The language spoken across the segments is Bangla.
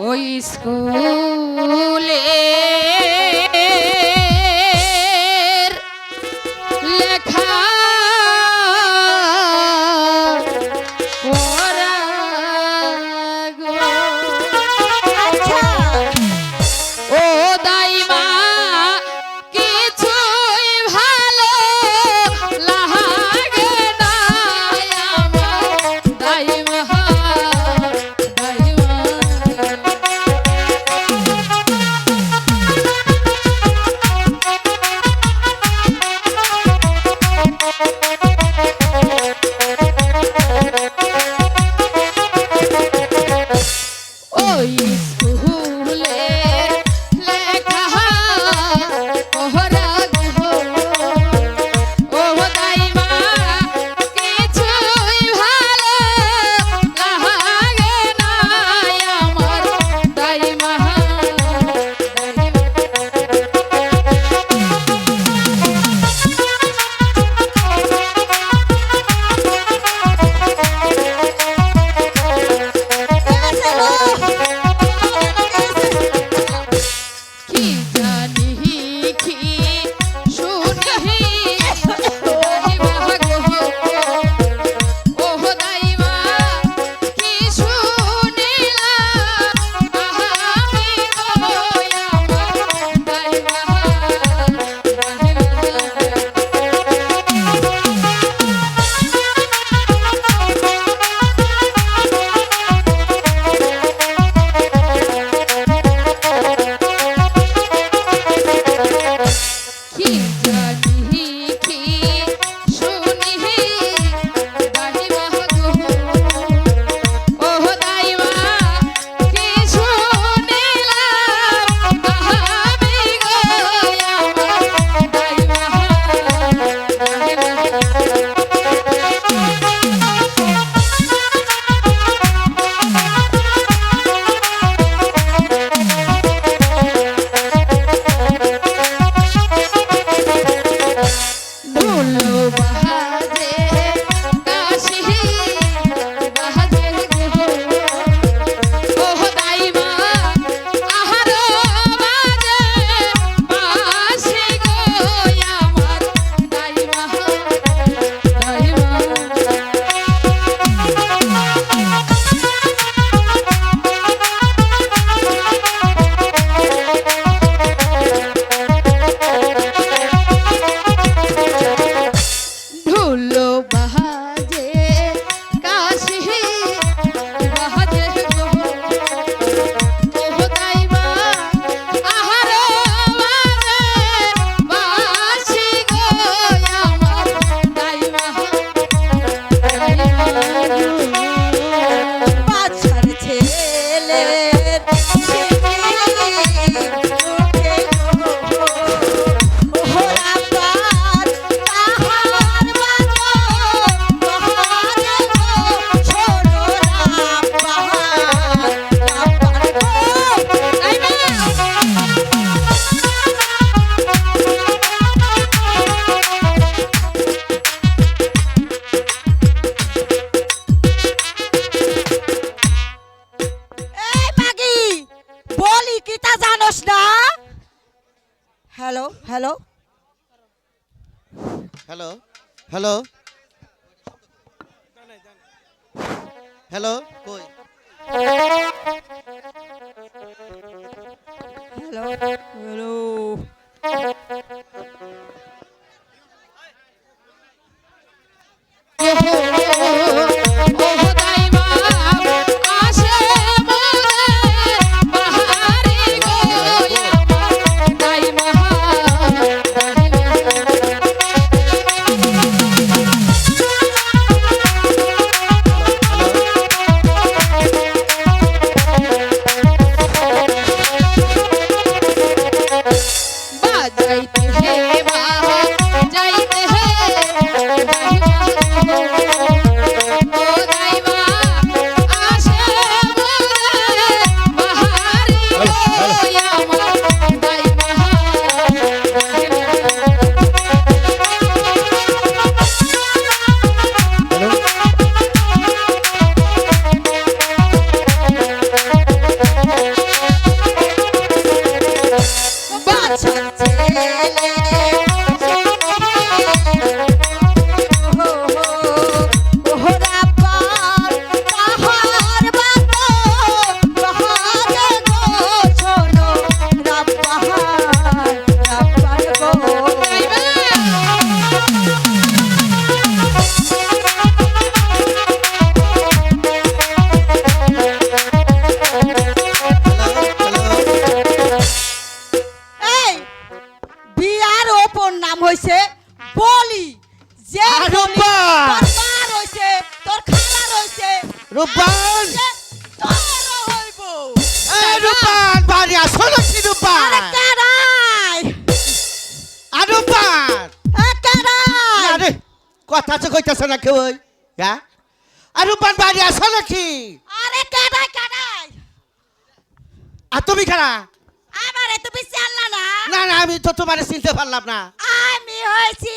ওই স্কুলে হ্যালো? হ্যালো? কই? হ্যালো? হ্যালো? কথা তো কইতেছে না কেউ হ্যাঁ? আর রূপান বাড়ি আসো নাকি? আরে কাটাই কাটাই আর তুমি খানা আমারে তুমি জানলা না? না না আমি তো তোমার চিনতে পারলাম না। আমি হয়েছি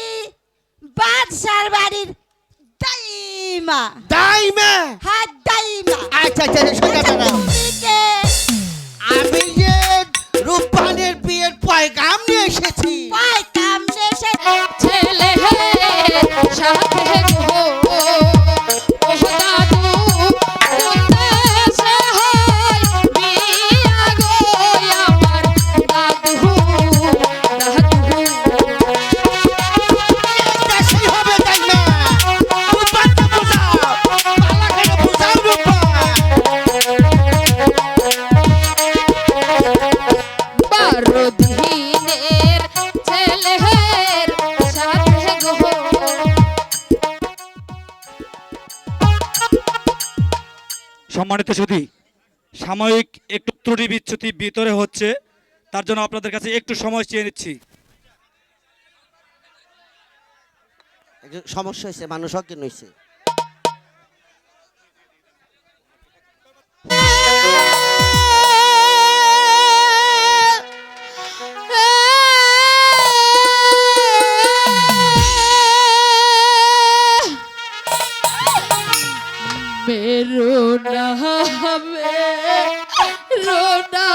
বাদশার বাড়ির দাইমা। দাইমা? হ্যাঁ দাইমা। আচ্ছা আচ্ছা সোজা দাঁড়া আমি যে রূপানের বিয়ের পয়গাম নিয়ে এসেছি। পাই সম্মানিত সুধি, সাময়িক একটু ত্রুটি বিচ্ছুতি ভিতরে হচ্ছে, তার জন্য আপনাদের কাছে একটু সময় চেয়ে নিচ্ছি। সমস্যা হয়েছে, মানুষ অজ্ঞান হয়েছে। রোনা হবে রোনা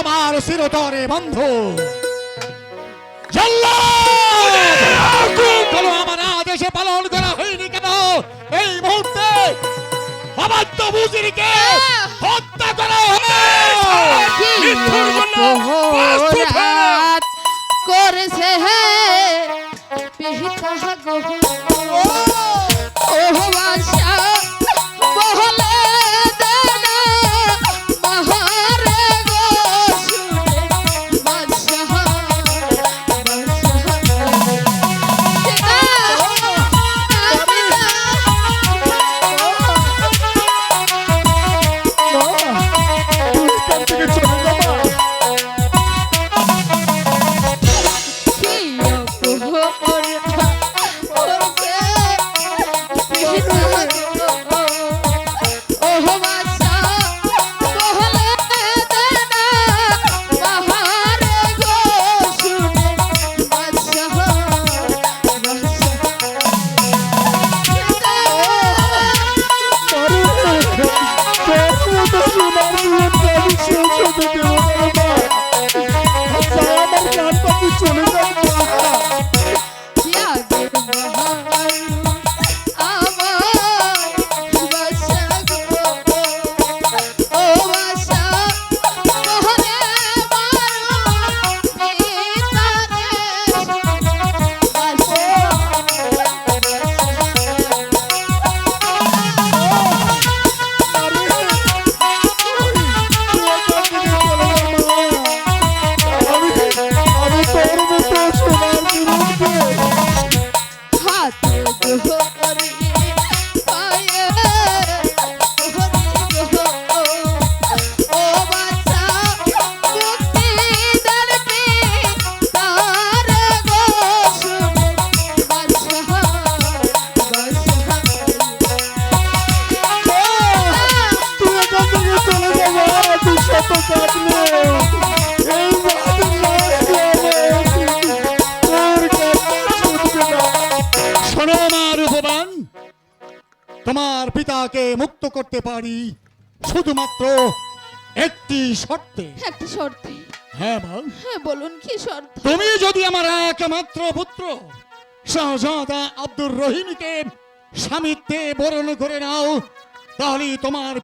তোমার চিরতরে বন্ধ। আমার আদেশে পালন করা হয়নি কেন? এই মুহূর্তে অবাধ্য হত্যা করা হবে। করেছে হে। পিতা গো It's a তোমার পিতাকে মুক্ত করতে পারি। শুধুমাত্র একটি শর্তে। একটি শর্তে। হ্যাঁ মা হ্যাঁ বলুন কি শর্ত? তুমি যদি আমার একমাত্র পুত্র শাহজাদা আব্দুর রহিমকে স্বামীতে বরণ করে নাও তাহলে তোমার